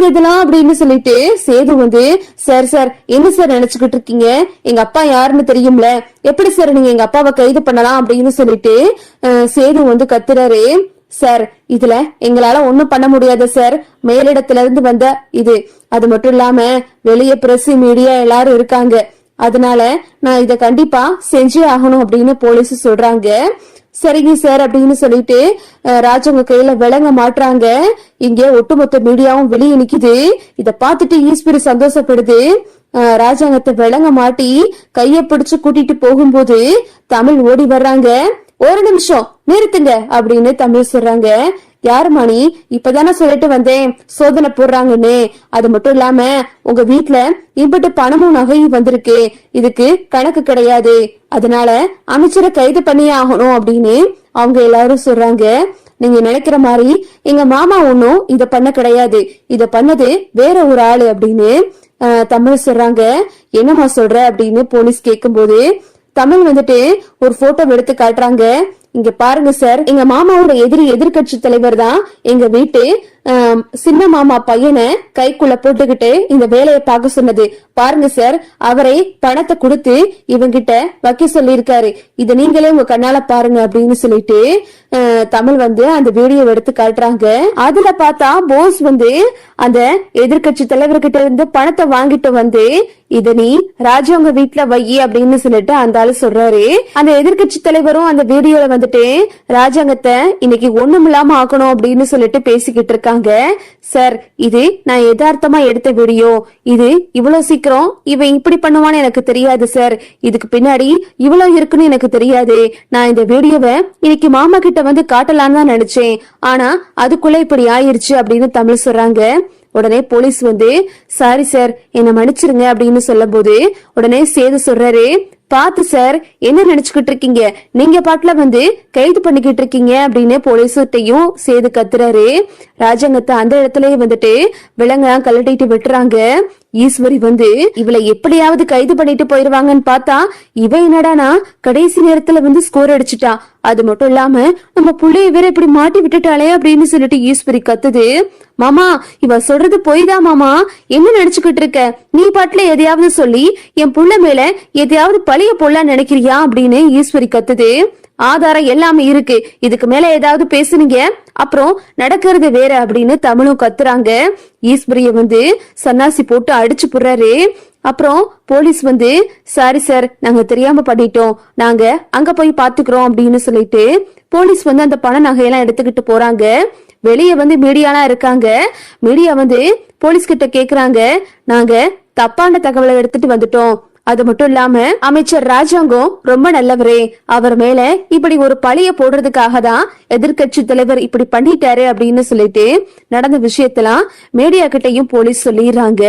என்னங்க இதெல்லாம் அப்படின்னு சொல்லிட்டு சேது வந்து சார் சார் என்ன சார் நினைச்சுக்கிட்டு இருக்கீங்க? எங்க அப்பா யாருன்னு தெரியும்ல? எப்படி சார் நீங்க எங்க அப்பாவை கைது பண்ணலாம்? அப்படின்னு சொல்லிட்டு சேது வந்து கத்துறாரு. சார் இதுல எங்களால ஒண்ணும் பண்ண முடியாது சார். மேலிடத்துல இருந்து வந்த இது. அது மட்டும் இல்லாம வெளியே பிரஸ் மீடியா எல்லாரும் இருக்காங்க. அதனால நான் இத கண்டிப்பா செஞ்சே ஆகணும் அப்படின்னு போலீஸ் சொல்றாங்க. சரிங்க சார் அப்படின்னு சொல்லிட்டு ராஜவங்க கையில விலங்க மாட்டுறாங்க. இங்க ஒட்டுமொத்த மீடியாவும் வெளியே நிக்குது. இத பார்த்துட்டு ஈஸ்வரி சந்தோஷப்படுது. ராஜாங்கத்தை விளங்க மாட்டி கைய பிடிச்சு கூட்டிட்டு போகும்போது தமிழ் ஓடி வர்றாங்க. ஒரு நிமிஷம் நிறுத்துங்க அப்படின்னு தமிழ் சொல்றாங்க. யாரு மணி? இப்பதானே சொல்லிட்டு வந்தேன். சோதனை போடுறாங்கன்னு. அது மட்டும் இல்லாம உங்க வீட்டுல இம்பட்டு பணமும் நகையும் வந்திருக்கு. இதுக்கு கணக்கு கிடையாது. அதனால அமைச்சரை கைது பண்ணியே ஆகணும் அப்படின்னு அவங்க எல்லாரும் சொல்றாங்க. நீங்க நினைக்கிற மாதிரி எங்க மாமா ஒன்னும் இத பண்ண கிடையாது. இத பண்ணது வேற ஒரு ஆளு அப்படின்னு தமிழ் சொல்றாங்க. என்னம்மா சொல்ற அப்படின்னு போலீஸ் கேக்கும்போது தமிழ் வந்துட்டு ஒரு போட்டோ எடுத்து காட்டுறாங்க. இங்க பாருங்க சார். எங்க மாமாவோட எதிரி எதிர்க்கட்சி தலைவர் தான் எங்க வீட்டு சின்ன மாமா பையனை கைக்குள்ள போட்டுக்கிட்டு இந்த வேலையை பார்க்க சொன்னது. பாருங்க சார் அவரை பணத்தை கொடுத்து இவங்கிட்ட வைக்க சொல்லியிருக்காரு. இதை நீங்களே உங்க கண்ணால பாருங்க அப்படின்னு சொல்லிட்டு தமிழ் வந்து அந்த வீடியோ எடுத்து காட்டுறாங்க. அதுல பார்த்தா போஸ் வந்து அந்த எதிர்க்கட்சி தலைவர்கிட்ட இருந்து பணத்தை வாங்கிட்டு வந்து இத நீ ராஜவங்க வீட்டுல வையி அப்படின்னு சொல்லிட்டு அந்த ஆளு சொல்றாரு. அந்த எதிர்க்கட்சி தலைவரும் அந்த வீடியோல வந்துட்டு ராஜாங்கத்தை இன்னைக்கு ஒண்ணும் இல்லாம ஆக்கணும் அப்படின்னு சொல்லிட்டு பேசிக்கிட்டு இருக்காங்க சார் இது நான் யதார்த்தமா எடுத்த வீடியோ இது இவ்வளவு சீக்கிரம் இவன் இப்படி பண்ணுவான்னு எனக்கு தெரியாது சார் இதுக்கு பின்னாடி இவ்வளவு இருக்குன்னு எனக்கு தெரியாது. நான் இந்த வீடியோவை இன்னைக்கு மாமா கிட்ட வந்து காட்டலான்னு தான் நினைச்சேன். ஆனா அதுக்குள்ள இப்படி ஆயிருச்சு அப்படின்னு தமிழ் சொல்றாங்க. உடனே போலீஸ் வந்து சாரி சார் என்ன மன்னிச்சிருங்க அப்படின்னு சொல்லும் போது உடனே சேது சொல்றாரு. பாத்து சார் என்ன நினைச்சுக்கிட்டு இருக்கீங்க? நீங்க பாட்டுல வந்து கைது பண்ணிக்கிட்டு இருக்கீங்க அப்படின்னு போலீஸ்கிட்டையும் சேது கத்துறாரு. ராஜாங்கத்தை அந்த இடத்துலயே வந்துட்டு விலங்கெல்லாம் கழட்டிட்டு விட்டுறாங்க. ஈஸ்வரி வந்து இவளை எப்படியாவது கைது பண்ணிட்டு போயிருவாங்கன்னு பார்த்தா இவ என்னடானா கடைசி நேரத்துல வந்து ஸ்கோர் அடிச்சிட்டா. அது மட்டும் இல்லாம நம்ம புள்ளைய வேற இப்படி மாட்டி விட்டுட்டாளே அப்படின்னு சொல்லிட்டு ஈஸ்வரி கத்துது. மாமா இவ சொல்றது பொய்தான் மாமா? என்ன நினைச்சுக்கிட்டு இருக்க? நீ பாட்டுல எதையாவது சொல்லி என் புள்ள மேல எதையாவது பழிய பொல்லா நினைக்கிறியா அப்படின்னு ஈஸ்வரி கத்துது. ஆதாரம் எல்லாமே இருக்கு. இதுக்கு மேல ஏதாவது பேசுனீங்க? அப்புறம் நடக்கிறது வேற அப்படின்னு தமிழும் கத்துறாங்க. ஈஸ்வரிய வந்து சன்னாசி போட்டு அடிச்சு புடுறாரு. அப்புறம் போலீஸ் வந்து சாரி சார் நாங்க தெரியாம பண்ணிட்டோம். நாங்க அங்க போய் பாத்துக்கிறோம் அப்படின்னு சொல்லிட்டு போலீஸ் வந்து அந்த பண நகையெல்லாம் எடுத்துக்கிட்டு போறாங்க. வெளியே வந்து மீடியாலாம் இருக்காங்க. மீடியா வந்து போலீஸ் கிட்ட கேக்குறாங்க. நாங்க தப்பான தகவலை எடுத்துட்டு வந்துட்டோம். அது மட்டும் இல்லாம அமைச்சர் ராஜாங்கம் ரொம்ப நல்லவரே. அவர் மேல இப்படி ஒரு பழிய போடுறதுக்காக தான் எதிர்க்கட்சி தலைவர் இப்படி பண்ணிட்டாரு அப்படின்னு சொல்லிட்டு நடந்த விஷயத்தெல்லாம் மீடியா கிட்டையும் போலீஸ் சொல்லிடுறாங்க.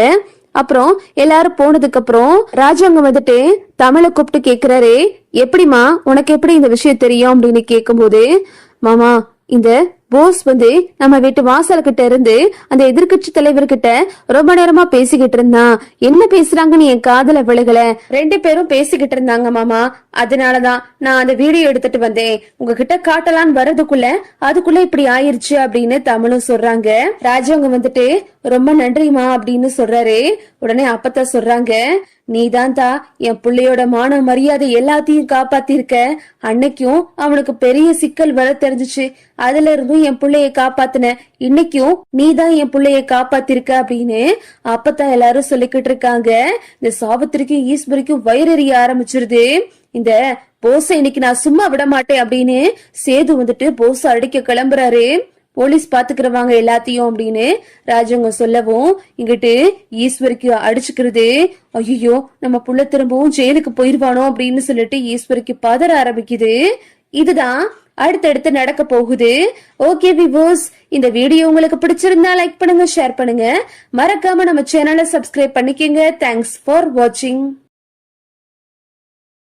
அப்புறம் எல்லாரும் போனதுக்கு அப்புறம் ராஜாங்க வந்துட்டு தமிழை கூப்பிட்டு கேக்குறாரு. எப்படிமா உனக்கு எப்படி இந்த விஷயம் தெரியும் அப்படின்னு கேக்கும்போது மாமா இந்த போஸ் வந்து நம்ம வீட்டு வாசல்கிட்ட இருந்து அந்த எதிர்க்கட்சி தலைவர்கிட்ட ரொம்ப நேரமா பேசிக்கிட்டு இருந்தான் என்ன பேசுறாங்கன்னு என் காதல விழுகல. ரெண்டு பேரும் பேசிக்கிட்டு இருந்தாங்க மாமா. அதனாலதான் நான் அந்த வீடியோ எடுத்துட்டு வந்தேன். உங்ககிட்ட காட்டலான்னு வர்றதுக்குள்ள அதுக்குள்ள இப்படி ஆயிருச்சு அப்படின்னு தமிழும் சொல்றாங்க. ராஜவங்க வந்துட்டு ரொம்ப நன்றிமா அப்படின்னு சொல்றாரு. உடனே அப்பத்தா சொல்றாங்க நீதான் தா என் பிள்ளையோட மான மரியாதை எல்லாத்தையும் காப்பாத்திருக்க. அன்னைக்கும் அவனுக்கு பெரிய சிக்கல் வர தெரிஞ்சுச்சு. அதுல இருந்தும் என் பிள்ளைய காப்பாத்தின. இன்னைக்கும் நீதான் என் பிள்ளைய காப்பாத்திருக்க அப்படின்னு அப்பத்தான் எல்லாரும் சொல்லிக்கிட்டு இருக்காங்க. இந்த சாபத்திற்கும் ஈஸ்வரிக்கும் வயிறறிய ஆரம்பிச்சிருது. இந்த போசை இன்னைக்கு நான் சும்மா விட மாட்டேன் அப்படின்னு சேது வந்துட்டு போஸ அடிக்க கிளம்புறாரு. போலீஸ் பாத்துக்கிறவாங்க எல்லாத்தையும் அப்படின்னு ராஜவங்க சொல்லவும் இங்கிட்டு ஈஸ்வரிக்கு அடிச்சுக்கிறது. ஐயோ நம்ம புள்ள திரும்பவும் ஜெயிலுக்கு போயிருவானோ அப்படின்னு சொல்லிட்டு ஈஸ்வரிக்கு பதற ஆரம்பிக்குது. இதுதான் அடுத்தடுத்து நடக்க போகுது. ஓகே விவோஸ் இந்த வீடியோ உங்களுக்கு பிடிச்சிருந்தா லைக் பண்ணுங்க ஷேர் பண்ணுங்க. மறக்காம நம்ம சேனலை சப்ஸ்கிரைப் பண்ணிக்கங்க. தேங்க்ஸ் ஃபார் வாட்சிங்